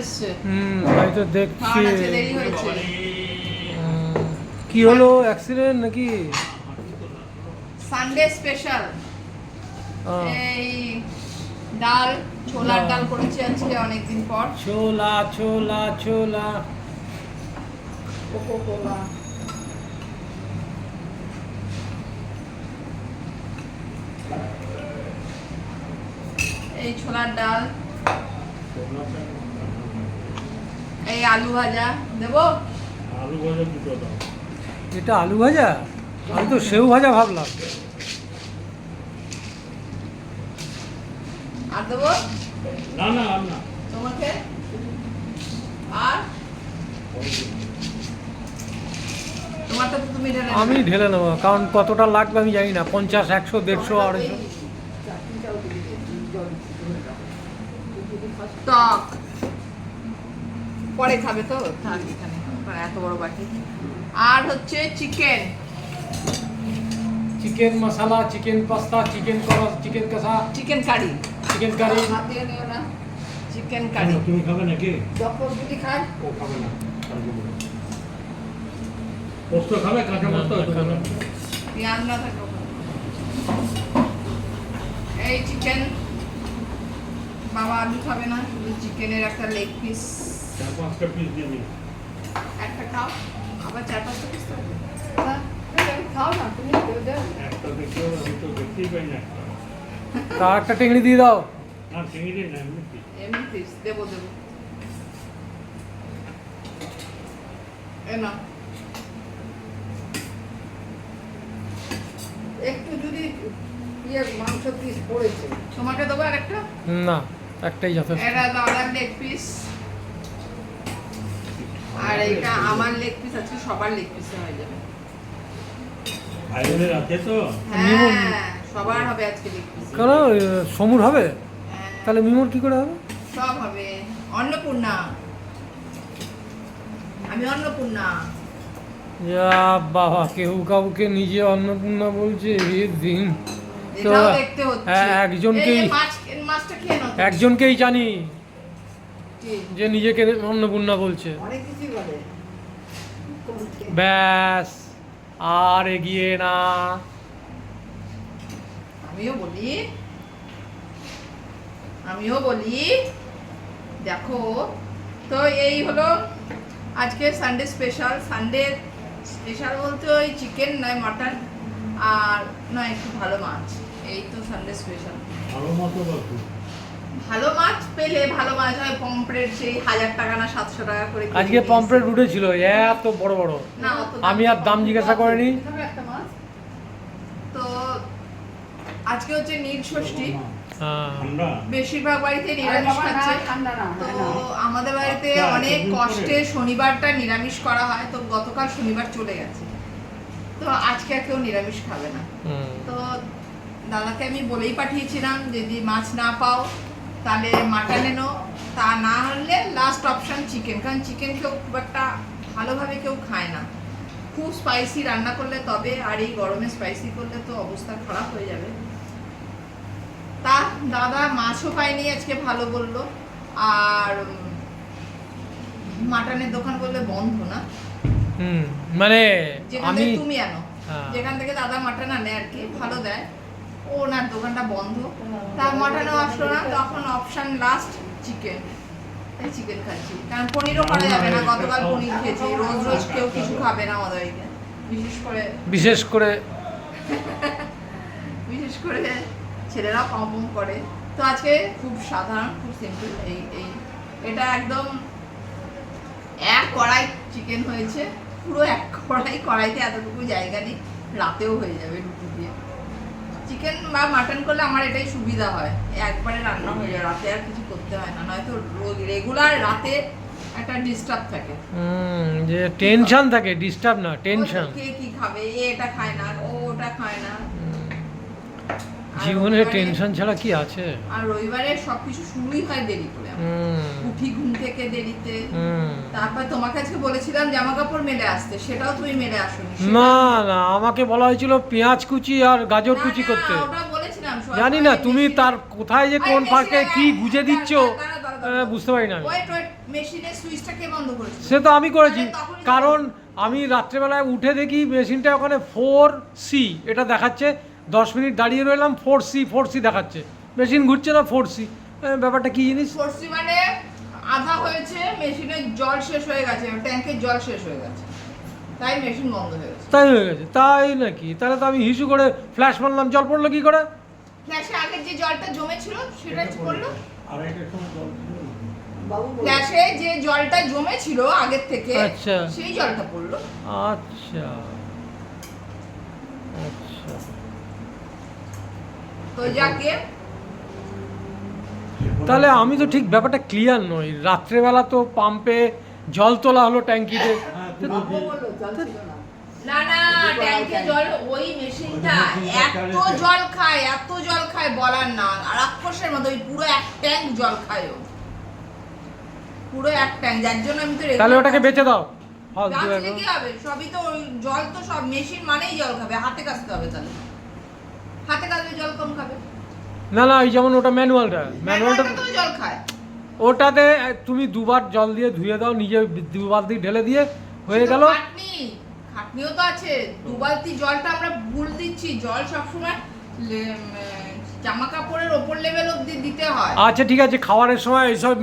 এসছে। হুম তাই তো দেখছি। দেরি হয়েছে। কি হলো? অ্যাক্সিডেন্ট নাকি? সানডে স্পেশাল এই ডাল ছোলার ডাল করেছি আজকে অনেকদিন পর। ছোলা ছোলা ছোলা। কোকো কোলা এই ছোলার ডাল। এই আলু ভাজা। দেবো? আলু ভাজা দুটো দাও এটা আলু ভাজা? আমি তো সেউ ভাজা ভাবলাম। আর দেবো? না না আর না। তোমাকে? আর? আমি ঢেলে নেব কারণ কতটা লাগবে আমি জানি না। পঞ্চাশ একশো দেড়শো আড়াইশো। টক। পরে খাবে তো? থাক এখানে এত বড় বাটি। আর হচ্ছে চিকেন চিকেন মশলা চিকেন পাস্তা চিকেন করস চিকেন কষা চিকেন কারি চিকেন কারি হাত নিও না। চিকেন কারি তুমি খাবে নাকি? যখন যদি খায় ও খাবে না। পোস্ত খাবে কাঁচা পোস্ত? খাবে। পেঁয়াজ না থাকে এই চিকেন বাবা আলু খাবে না শুধু চিকেনের একটা লেগ পিস চার পাঁচটা পিস দিয়ে দিই একটা খাও। আবার চার পাঁচটা পিস খাও না তুমি একটা দেখেও আমি তো দেখতেই পাই না তার একটা টেংরি দিয়ে দাও। না চিংড়ি না এমনি এমনি পিস দেবো দেবো। এ না একটু যদি ইয়ে মাংস পিস পড়েছে তোমাকে দেবো আর একটা না একটাই যথেষ্ট। এটা লেগ পিস আর এটা আমার লেগ পিস আছে সবার লেগ পিস হয়ে যাবে। ভাইদের আছে তো? হ্যাঁ সবার হবে আজকে লেগ পিস কেন সমুর হবে? তাহলে মিমোর কি করে হবে? সব হবে। অন্নপূর্ণা। আমি অন্নপূর্ণা। যা বাবা কেউ কাউকে নিজে অন্নপূর্ণা বলছে এ দিন। তো এটাও দেখতে হচ্ছে। হ্যাঁ, একজনকেই-। একজনকেই জানি? যে নিজেকে অন্নপূর্ণা বলছে। অনেক কিছুই বলে। কোনকে? ব্যাস আর এগিয়ে না। আমিও বলি আমিও বলি দেখো তো এই হলো আজকে সানডে স্পেশাল সানডে স্পেশাল বলতে ওই চিকেন নয় মাটন আর নয় একটু ভালো মাছ। এই তো সানডে স্পেশাল ভালো ভালো মাছ পেলে ভালো মাছ হয় পমপ্লেট সেই হাজার টাকা না সাতশো টাকা করে আজকে পমপ্লেট। উঠেছিল এত বড় বড়। আমি আর দাম জিজ্ঞাসা করিনি। তো আজকে হচ্ছে নীল ষষ্ঠী। হ্যাঁ। বেশিরভাগ বাড়িতে নিরামিষ খাচ্ছে। তো। আমাদের বাড়িতে আচ্ছা, অনেক কষ্টে শনিবারটা নিরামিষ করা হয় তো গতকাল শনিবার চলে গেছে। তো আজকে আর কেউ নিরামিষ খাবে না। তো দাদাকে আমি বলেই পাঠিয়েছিলাম যদি মাছ না পাও তাহলে মাটন এনো। তা না হলে লাস্ট অপশন চিকেন কারণ চিকেন কেউ খুব একটা ভালোভাবে কেউ খায় না। খুব স্পাইসি রান্না করলে তবে আর এই গরমে স্পাইসি করলে তো অবস্থা খারাপ হয়ে যাবে। তা দাদা মাছও পায়নি আজকে ভালো বলল। আর মাটনের দোকান বললে বন্ধ না? হুম মানে যেখান আমি তুমি আনো। হ্যাঁ। যেখান থেকে দাদা মাটন আনে আর কি ভালো দেয়। ওনার দোকানটা বন্ধ। তার মাটনও আসলো না তখন অপশন লাস্ট চিকেন তাই চিকেন খাচ্ছি। কারণ পনিরও করা যাবে না গতকাল পনির খেয়েছি। রোজ রোজ কেউ কিছু খাবে না আমাদের বিশেষ করে বিশেষ করে বিশেষ করে ছেলেরা কম কম করে। তো আজকে খুব সাধারণ খুব সিম্পল এই এই। এটা একদম এক কড়াই চিকেন হয়েছে। পুরো এক কড়াই কড়াইতে এতটুকু জায়গা নেই। রাতেও হয়ে যাবে রুটি দিয়ে। চিকেন বা মাটন করলে আমার এটাই সুবিধা হয়। একবারে রান্না হয়ে যায় রাতে আর কিছু করতে হয় না নয়তো রোজ রেগুলার রাতে একটা ডিস্টার্ব থাকে। হুম, যে টেনশন থাকে ডিস্টার্ব না টেনশন কে কি খাবে এ এটা খায় না ও ওটা খায় না। জীবনে টেনশন ছাড়া কি আছে? আর রবিবারে সবকিছু শুরুই হয় দেরি করে। উঠি ঘুম থেকে দেরিতে। তারপর তোমাকে আজকে বলেছিলাম জামা কাপড় মেলে আসতে সেটাও তুমি মেলে আসোনি। না না আমাকে বলা হয়েছিল পেঁয়াজ কুচি আর গাজর কুচি করতে। জানি না তুমি তার কোথায় যে কোন ফাঁকে কি গুজে দিচ্ছ? আহ, বুঝতে পারি না সে তো আমি করেছি কারণ আমি রাত্রেবেলায় উঠে দেখি মেশিনটা ওখানে ফোর সি এটা দেখাচ্ছে। দশ মিনিট দাঁড়িয়ে রইলাম ফোর সি ফোর সি দেখাচ্ছে। মেশিন ঘুরছে না ফোর সি ব্যাপারটা কি জিনিস? ফোর সি মানে আধা হয়েছে মেশিনের জল শেষ হয়ে গেছে ট্যাঙ্কের জল শেষ হয়ে গেছে। তাই মেশিন বন্ধ হয়ে গেছে। তাই হয়ে গেছে তাই নাকি? তাহলে তো আমি হিসু করে ফ্ল্যাশ মারলাম জল পড়ল কি করে? ফ্ল্যাশে আগের যে জলটা জমেছিল সেটা পড়ল। জল ফ্ল্যাশে যে জলটা জমেছিল আগের থেকে আচ্ছা। সেই জলটা পড়ল। আচ্ছা। আচ্ছা। তো যাকে তাহলে আমি তো ঠিক ব্যাপারটা ক্লিয়ার নই। রাত্রেবেলা তো পাম্পে জল তোলা হলো ট্যাঙ্কিতে। হ্যাঁ, না। না না ট্যাঙ্কে জল ওই মেশিনটা এত জল খায় এত জল খায় বলার না। রাক্ষসের মতো ওই পুরো এক ট্যাঙ্ক জল খায় পুরো এক ট্যাঙ্ক যার জন্য আমি তো তাহলে ওটাকে কাজ- দাও। লেগে হবে সবই তো ওই জল তো সব মেশিন মানেই জল খাবে হাতে কাচতে হবে তাহলে। হাতে কাচলে জল কম খাবে। না না এই যেমন ওটা ম্যানুয়ালটা। ম্যানুয়ালটা জল খায়। ওটাতে তুমি দুবার জল দিয়ে ধুয়ে দাও নিজে দু দিয়ে ঢেলে দিয়ে হয়ে গেল। খাটনি। খাটনিও তো আছে। দু বালতি জলটা আমরা ভুল দিচ্ছি? জল সবসময় জামা কাপড়ের ওপর লেভেল অব্দি দিতে হয়। আচ্ছা ঠিক আছে খাওয়ারের সময় এইসব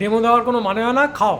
ডেমো দেওয়ার কোনো মানে হয় না খাও।